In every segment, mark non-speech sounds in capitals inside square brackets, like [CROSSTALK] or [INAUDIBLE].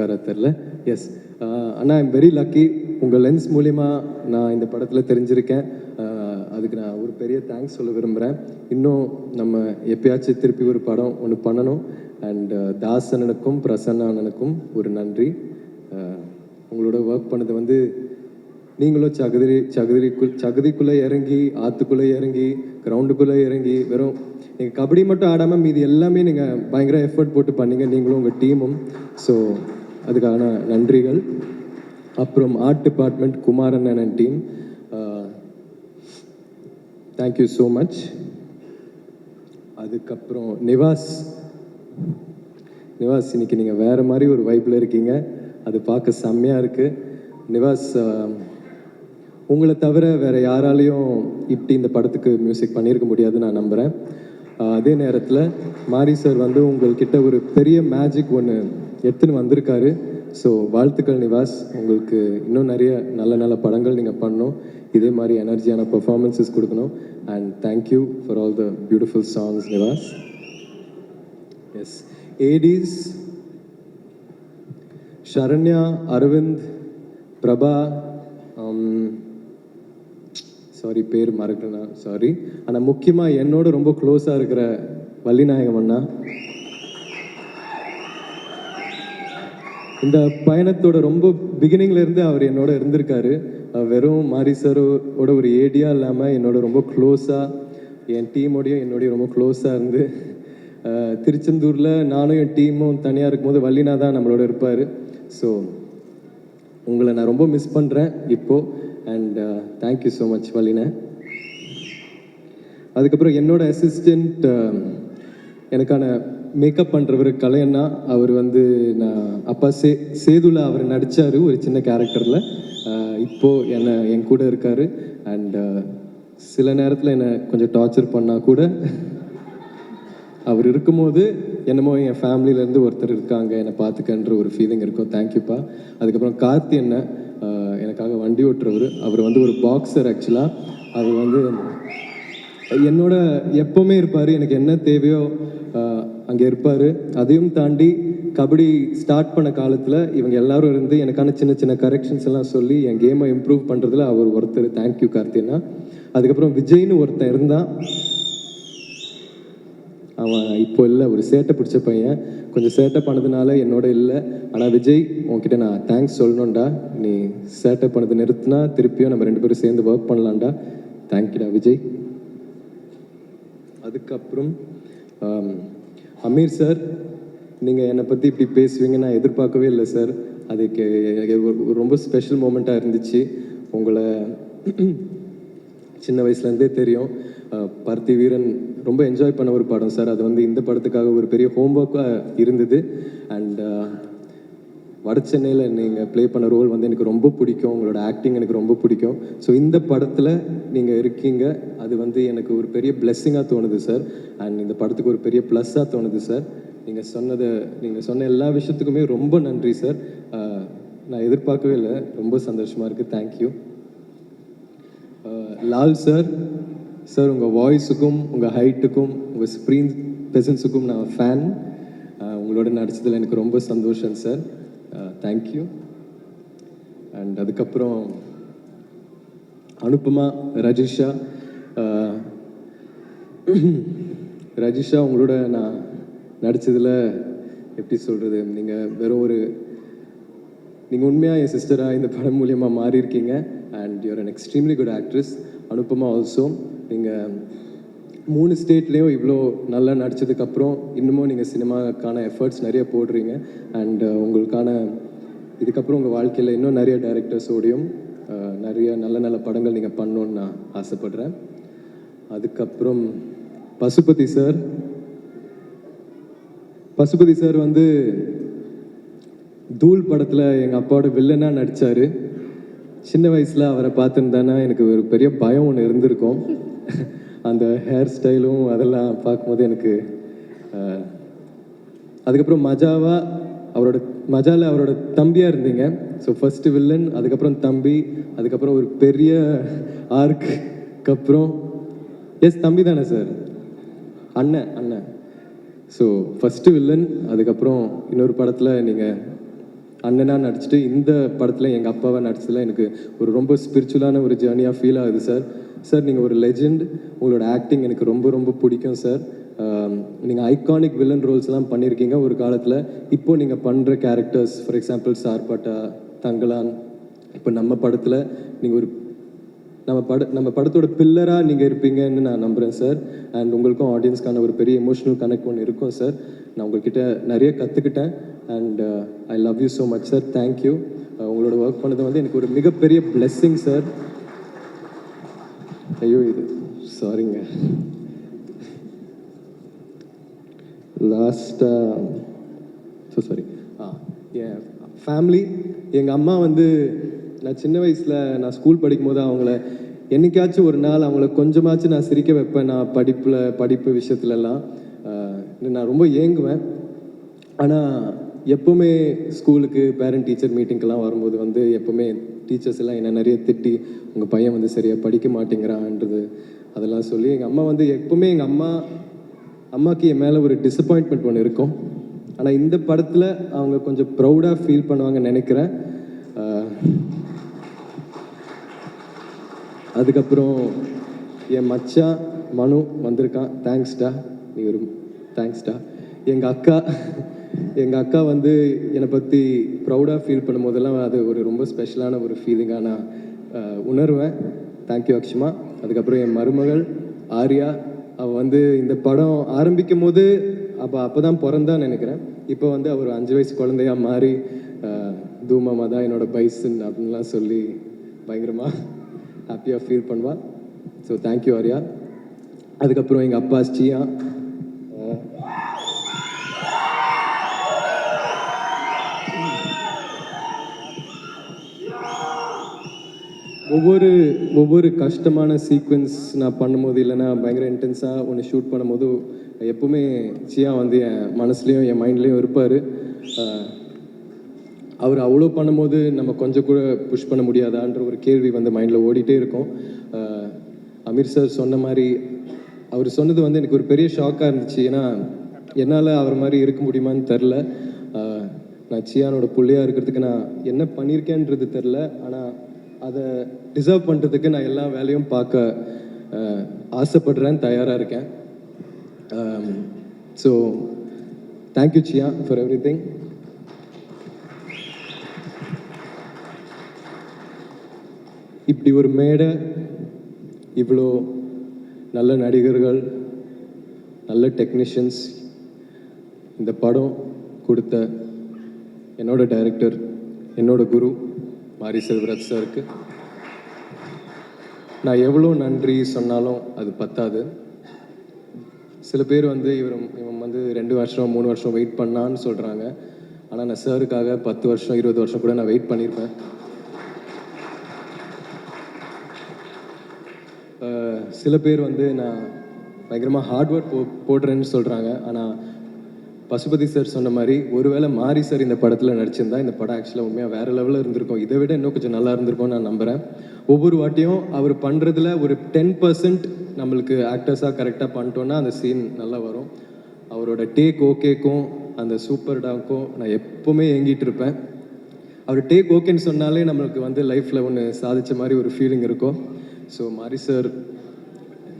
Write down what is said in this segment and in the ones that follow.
இருக்காரா தெரில எஸ் அண்ணா ஐம் வெரி லக்கி உங்கள் லென்ஸ் மூலிமா நான் இந்த படத்தில் தெரிஞ்சிருக்கேன். அதுக்கு நான் ஒரு பெரிய தேங்க்ஸ் சொல்ல விரும்புகிறேன் இன்னும் நம்ம எப்பயாச்சும் திருப்பி ஒரு படம் ஒன்று பண்ணணும். அண்ட் தாஸ் அண்ணனுக்கும் ஒரு நன்றி. உங்களோட ஒர்க் பண்ணது வந்து நீங்களும் சகதிரி சகதிரிக்குள் சகதிக்குள்ளே இறங்கி ஆற்றுக்குள்ளே இறங்கி கிரவுண்டுக்குள்ளே இறங்கி வெறும் நீங்கள் கபடி மட்டும் ஆடாமல் மீதி எல்லாமே நீங்கள் பயங்கர எஃபர்ட் போட்டு பண்ணீங்க. நீங்களும் உங்கள் டீமும் ஸோ அதுக்கான நன்றிகள். அப்புறம் ஆர்ட் டிபார்ட்மெண்ட் குமாரன் அண்ணன் டீம் தேங்க்யூ ஸோ மச் அதுக்கப்புறம் நிவாஸ். நிவாஸ் இன்னைக்கு நீங்கள் வேறு மாதிரி ஒரு வைப்பில் இருக்கீங்க. அது பார்க்க செம்மையாக இருக்குது நிவாஸ் உங்களை தவிர வேறு யாராலையும் இப்படி இந்த படத்துக்கு மியூசிக் பண்ணியிருக்க முடியாதுன்னு நான் நம்புகிறேன் அதே நேரத்தில் மாரி சார் வந்து உங்கள்கிட்ட ஒரு பெரிய மேஜிக் ஒன்று எடுத்துன்னு வந்திருக்காரு. ஸோ வாழ்த்துக்கள் நிவாஸ். உங்களுக்கு இன்னும் நிறைய நல்ல நல்ல படங்கள் நீங்கள் பண்ணணும். இதே மாதிரி எனர்ஜியான பர்ஃபார்மன்ஸஸ் கொடுக்கணும். And thank you for all the beautiful songs Nivas. Yes Aedes Sharanya Aravind Prabha sorry பேர் மறக்கணும் சாரி ஆனால் முக்கியமாக என்னோட ரொம்ப க்ளோஸாக இருக்கிற வள்ளிநாயகம் அண்ணா. இந்த பயணத்தோட ரொம்ப பிகினிங்லேருந்து அவர் என்னோட இருந்திருக்காரு. வெறும் மாரி சாரோட ஒரு ஏடியா இல்லாமல் என்னோட ரொம்ப க்ளோஸாக என் டீமோடையும் என்னோடய ரொம்ப க்ளோஸாக இருந்து திருச்செந்தூரில் நானும் என் டீமும் தனியாக இருக்கும்போது வள்ளினா தான் நம்மளோட இருப்பார். ஸோ உங்களை நான் ரொம்ப மிஸ் பண்ணுறேன் இப்போது and thank you so much வள்ளினே. அதுக்கப்புறம் என்னோட அசிஸ்டண்ட் எனக்கான மேக்கப் பண்ணுறவர் கலையண்ணா. அவர் வந்து நான் அப்பா சே சேதுல அவர் நடித்தார் ஒரு சின்ன கேரக்டரில் இப்போது என்னை என் கூட இருக்கார். அண்ட் சில நேரத்தில் என்னை கொஞ்சம் டார்ச்சர் பண்ணால் கூட அவர் இருக்கும்போது என்னமோ என் ஃபேமிலியிலேருந்து ஒருத்தர் இருக்காங்க என்னை பார்த்துக்கன்ற ஒரு ஃபீலிங் இருக்கும். தேங்க்யூப்பா அதுக்கப்புறம் கார்த்தி என்ன எனக்காக வண்டி ஓட்டுறவர். அவர் வந்து ஒரு பாக்ஸர் ஆக்சுவலாக அவர் வந்து என்னோட எப்போவுமே இருப்பார். எனக்கு என்ன தேவையோ அங்கே இருப்பார். அதையும் தாண்டி கபடி ஸ்டார்ட் பண்ண காலத்தில் இவங்க எல்லாரும் இருந்து எனக்கான சின்ன சின்ன கரெக்ஷன்ஸ் எல்லாம் சொல்லி என் கேமை இம்ப்ரூவ் பண்ணுறதுல அவர் ஒருத்தர். தேங்க்யூ கார்த்தினா. அதுக்கப்புறம் விஜய்னு ஒருத்தன் இருந்தான். அவன் இப்போ இல்லை ஒரு சேட்டை பிடிச்ச பையன். கொஞ்சம் சேட்டை பண்ணதுனால என்னோட இல்லை. ஆனால் விஜய் உன்கிட்ட நான் தேங்க்ஸ் சொல்லணும்டா. நீ சேட்டை பண்ணது நிறுத்தினா திருப்பியும் நம்ம ரெண்டு பேரும் சேர்ந்து ஒர்க் பண்ணலாம்டா. தேங்க்யூடா விஜய். அதுக்கப்புறம் அமீர் சார் நீங்கள் என்னை பற்றி இப்படி பேசுவீங்க நான் எதிர்பார்க்கவே இல்லை சார். அதுக்கு எனக்கு ஒரு- ரொம்ப ஸ்பெஷல் மூமெண்ட்டாக இருந்துச்சு. உங்களை சின்ன வயசுலேருந்தே தெரியும். பருத்தி வீரன் ரொம்ப என்ஜாய் பண்ண ஒரு படம் சார். அது வந்து இந்த படத்துக்காக ஒரு பெரிய ஹோம்ஒர்க்காக இருந்தது. அண்ட் வட சென்னையில் நீங்கள் ப்ளே பண்ண ரோல் வந்து எனக்கு ரொம்ப பிடிக்கும். உங்களோட ஆக்டிங் எனக்கு ரொம்ப பிடிக்கும். ஸோ இந்த படத்தில் நீங்கள் இருக்கீங்க. அது வந்து எனக்கு ஒரு பெரிய பிளெஸ்ஸிங்காக தோணுது சார் அண்ட் இந்த படத்துக்கு ஒரு பெரிய ப்ளஸ்ஸாக தோணுது சார் நீங்கள் சொன்னதை நீங்கள் சொன்ன எல்லா விஷயத்துக்குமே ரொம்ப நன்றி சார் நான் எதிர்பார்க்கவே இல்லை. ரொம்ப சந்தோஷமாக இருக்குது தேங்க்யூ லால் சார் சார் உங்கள் வாய்ஸுக்கும் உங்கள் ஹைட்டுக்கும் உங்கள் ஸ்க்ரீன் ப்ரெசன்ஸுக்கும் நான் ஃபேன் உங்களோட நடிச்சதில் எனக்கு ரொம்ப சந்தோஷம் சார் Uh, தேங்க்யூ அண்ட் அதுக்கப்புறம் அனுப்புமா ரஜிஷா? Uh, [CLEARS THROAT] ரஜிஷா உங்களோட நான் நடித்ததில் எப்படி சொல்கிறது நீங்கள் வெறும் ஒரு நீங்கள் உண்மையாக என் சிஸ்டராக இந்த படம் மூலியமாக மாறியிருக்கீங்க. And you are an extremely good actress Anupama also நீங்கள் மூணு ஸ்டேட்லேயும் இவ்வளோ நல்லா நடித்ததுக்கப்புறம் இன்னமும் நீங்கள் சினிமாக்கான எஃபர்ட்ஸ் நிறைய போடுறீங்க. அண்ட் uh, உங்களுக்கான இதுக்கப்புறம் உங்கள் வாழ்க்கையில் இன்னும் நிறைய டைரக்டர்ஸோடையும் uh, நிறைய நல்ல நல்ல படங்கள் நீங்கள் பண்ணணுன்னு நான் ஆசைப்படுறேன். அதுக்கப்புறம் பசுபதி சார் பசுபதி சார் வந்து தூள் படத்தில் எங்கள் அப்பாவோட வில்லனாக நடித்தார் சின்ன வயசில் அவரை பார்த்துருந்தானா எனக்கு ஒரு பெரிய பயம் ஒன்று இருந்திருக்கும். அந்த ஹேர் ஸ்டைலும் அதெல்லாம் பார்க்கும்போது எனக்கு அதுக்கப்புறம் மஜாவா அவரோட மஜாவில் அவரோட தம்பியாக இருந்தீங்க. ஸோ ஃபஸ்ட்டு வில்லன் அதுக்கப்புறம் தம்பி அதுக்கப்புறம் ஒரு பெரிய ஆர்க்கு அப்புறம் எஸ் தம்பி தானே சார் அண்ணன் அண்ணன். ஸோ ஃபஸ்ட்டு வில்லன் அதுக்கப்புறம் இன்னொரு படத்தில் நீங்கள் அண்ணனாக நடிச்சுட்டு இந்த படத்தில் எங்கள் அப்பாவை நடிச்சதில் எனக்கு ஒரு ரொம்ப ஸ்பிரிச்சுவலான ஒரு ஜேர்னியாக ஃபீல் ஆகுது சார் சார் நீங்கள் ஒரு லெஜெண்ட் உங்களோட ஆக்டிங் எனக்கு ரொம்ப ரொம்ப பிடிக்கும் சார் நீங்கள் ஐகானிக் வில்லன் ரோல்ஸ்லாம் பண்ணியிருக்கீங்க ஒரு காலத்தில். இப்போ நீங்கள் பண்ணுற characters for example Sarpatta Thangalaan இப்போ நம்ம படத்தில் நீங்கள் ஒரு நம்ம பட நம்ம படத்தோட பில்லராக நீங்கள் இருப்பீங்கன்னு நான் நம்புகிறேன் சார் அண்ட் உங்களுக்கும் ஆடியன்ஸ்க்கான ஒரு பெரிய எமோஷனல் கனெக்ட் ஒன்று இருக்கும் சார் நான் உங்கள்கிட்ட நிறைய கற்றுக்கிட்டேன் and I love you so much sir thank you உங்களோட ஒர்க் பண்ணது வந்து எனக்கு ஒரு மிகப்பெரிய பிளெஸ்ஸிங் சார் ஐயோ இது சாரிங்க லாஸ்ட்டாக ஸோ சாரி ஆ என் ஃபேமிலி எங்கள் அம்மா வந்து நான் சின்ன வயசில் நான் ஸ்கூல் படிக்கும் போது அவங்கள என்னைக்காச்சும் ஒரு நாள் அவங்கள கொஞ்சமாச்சும் நான் சிரிக்க வைப்பேன். நான் படிப்பில் படிப்பு விஷயத்துலலாம். நான் ரொம்ப ஏங்குவேன். ஆனால் எப்போவுமே ஸ்கூலுக்கு பேரண்ட் டீச்சர் மீட்டிங்க்கெல்லாம் வரும்போது வந்து எப்போவுமே டீச்சர்ஸ் எல்லாம் என்ன நிறைய திட்டி உங்கள் பையன் வந்து சரியாக படிக்க மாட்டேங்கிறான்றது அதெல்லாம் சொல்லி எங்கள் அம்மா வந்து எப்போவுமே எங்கள் அம்மா அம்மாக்கு என் மேலே ஒரு டிசப்பாயின்ட்மெண்ட் ஒன்று இருக்கும். ஆனால் இந்த படத்தில் அவங்க கொஞ்சம் ப்ரௌடாக ஃபீல் பண்ணுவாங்கன்னு நினைக்கிறேன். அதுக்கப்புறம் என் மச்சான் மனு வந்திருக்கான். தேங்க்ஸ்டா நீ ஒரு தேங்க்ஸ்டா எங்கள் அக்கா எங்கள் அக்கா வந்து என்னை பற்றி ப்ரௌடாக ஃபீல் பண்ணும் போதெல்லாம் அது ஒரு ரொம்ப ஸ்பெஷலான ஒரு ஃபீலிங்காக நான் உணர்வேன். Thank you Akshama. அதுக்கப்புறம் என் மருமகள் ஆர்யா. அவள் வந்து இந்த படம் ஆரம்பிக்கும் போது அப்போ அப்போ தான் பிறந்தான்னு நினைக்கிறேன். இப்போ வந்து அவர் அஞ்சு வயசு குழந்தையா மாறி ஆஹ் தூமாமா தான் என்னோட பைசன் அப்படின்லாம் சொல்லி பயங்கரமாக ஹாப்பியாக ஃபீல் பண்ணுவாள் ஸோ தேங்க்யூ ஆர்யா. அதுக்கப்புறம் எங்கள் அப்பா ஸ்ரீயா. ஒவ்வொரு ஒவ்வொரு கஷ்டமான சீக்வென்ஸ் நான் பண்ணும்போது இல்லைன்னா பயங்கர இன்டென்ஸாக ஒன்று ஷூட் பண்ணும்போது எப்பவுமே சியா வந்து என் மனசுலேயும் என் மைண்ட்லேயும் இருப்பார். அவர் அவ்வளோ பண்ணும்போது நம்ம கொஞ்சம் கூட புஷ் பண்ண முடியாதான்ற ஒரு கேள்வி வந்து மைண்டில் ஓடிட்டே இருக்கும். அமீர் சார் சொன்ன மாதிரி அவர் சொன்னது வந்து எனக்கு ஒரு பெரிய ஷாக்காக இருந்துச்சு. ஏன்னா என்னால் அவர் மாதிரி இருக்க முடியுமான்னு தெரில நான் சியானோட பிள்ளையாக இருக்கிறதுக்கு நான் என்ன பண்ணியிருக்கேன்றது தெரில ஆனால் அதை டிசர்வ் பண்ணுறதுக்கு நான் எல்லா வேலையும் பார்க்க ஆசைப்படுறேன் தயாராக இருக்கேன். So thank you Siya for everything இப்படி ஒரு மேடை இவ்வளோ நல்ல நடிகர்கள் நல்ல டெக்னீஷியன்ஸ் இந்த படம் கொடுத்த என்னோட டைரக்டர் என்னோட குரு மாரி செல்வராஜ் சாருக்கு நான் எவ்வளோ நன்றி சொன்னாலும் அது பத்தாது. சில பேர் வந்து இவர் இவன் வந்து ரெண்டு வருஷம் மூணு வருஷம் வெயிட் பண்ணான்னு சொல்கிறாங்க ஆனால் நான் சாருக்காக பத்து வருஷம் இருபது வருஷம் கூட நான் வெயிட் பண்ணியிருப்பேன் சில பேர் வந்து நான் பயங்கரமாக ஹார்ட் ஒர்க் போ போடுறேன்னு சொல்கிறாங்க ஆனால் பசுபதி சார் சொன்ன மாதிரி ஒருவேளை மாரி சார் இந்த படத்தில் நடிச்சிருந்தா இந்த படம் ஆக்சுவலாக உண்மையாக வேறு லெவலில் இருந்திருக்கும். இதை விட இன்னும் கொஞ்சம் நல்லா இருந்திருக்கும்னு நான் நம்புகிறேன் ஒவ்வொரு வாட்டியும் அவர் பண்ணுறதுல ஒரு டென் பர்சன்ட் நம்மளுக்கு ஆக்டர்ஸாக கரெக்டாக பண்ணிட்டோன்னா அந்த சீன் நல்லா வரும். அவரோட டேக் ஓகேக்கும் அந்த சூப்பர் டாக்கும் நான் எப்போவுமே ஏங்கிட்டு இருப்பேன். அவர் டேக் ஓகேன்னு சொன்னாலே நம்மளுக்கு வந்து லைஃப்பில் ஒன்று சாதித்த மாதிரி ஒரு ஃபீலிங் இருக்கும். ஸோ மாரி சார்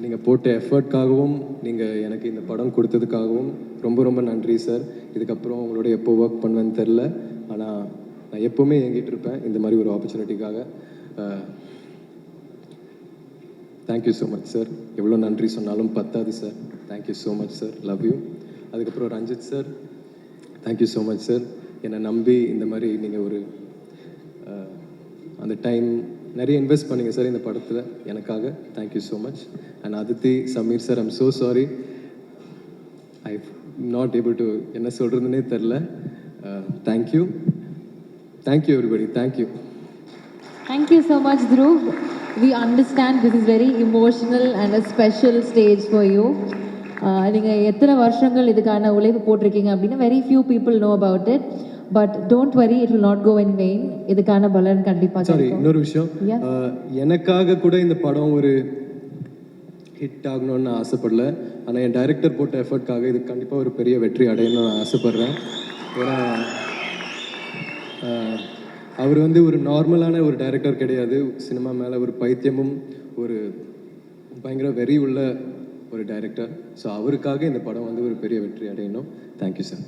நீங்கள் போட்ட எஃபர்ட்காகவும் நீங்கள் எனக்கு இந்த படம் கொடுத்ததுக்காகவும் ரொம்ப ரொம்ப நன்றி சார். இதுக்கப்புறம் உங்களோட எப்போ ஒர்க் பண்ணுவேன்னு தெரில ஆனால் நான் எப்போவுமே ஏங்கிட்டு இருப்பேன். இந்த மாதிரி ஒரு ஆப்பர்ச்சுனிட்டிக்காக thank you so much sir எவ்வளோ நன்றி சொன்னாலும் பத்தாது sir thank you so much sir love you அதுக்கப்புறம் Ranjith sir thank you so much sir என்னை நம்பி இந்த மாதிரி நீங்கள் ஒரு அந்த டைம் நிறைய இன்வெஸ்ட் பண்ணுங்கள் சார் இந்த படத்தில். எனக்காக. Thank you so much and Aditi Sameer sir I'm so sorry I not able to என்ன சொல்கிறதுனே தெரில thank you thank you everybody thank you thank you so much much, we understand this is very emotional and a special stage for you நீங்கள் எத்தனை வருஷங்கள் இதுக்கான உழைப்பு போட்டிருக்கீங்க அப்படின்னா very few people know about it but don't worry it will not go in vain. இதுக்கான பலன் கண்டிப்பாக சாரி இன்னொரு விஷயம். எனக்காக கூட இந்த படம் ஒரு ஹிட் ஆகணும்னு நான் ஆசைப்படல. ஆனால் என் டைரக்டர் போட்ட எஃபர்ட்காக இது கண்டிப்பாக ஒரு பெரிய வெற்றி அடையணும்னு நான் ஆசைப்படுறேன். ஏன்னா அவர் வந்து ஒரு நார்மலான ஒரு டைரக்டர் கிடையாது. சினிமா மேலே ஒரு பைத்தியமும் ஒரு பயங்கர வெறி உள்ள ஒரு டைரக்டர் ஸோ அவருக்காக இந்த படம் வந்து ஒரு பெரிய வெற்றி அடையணும். Thank you sir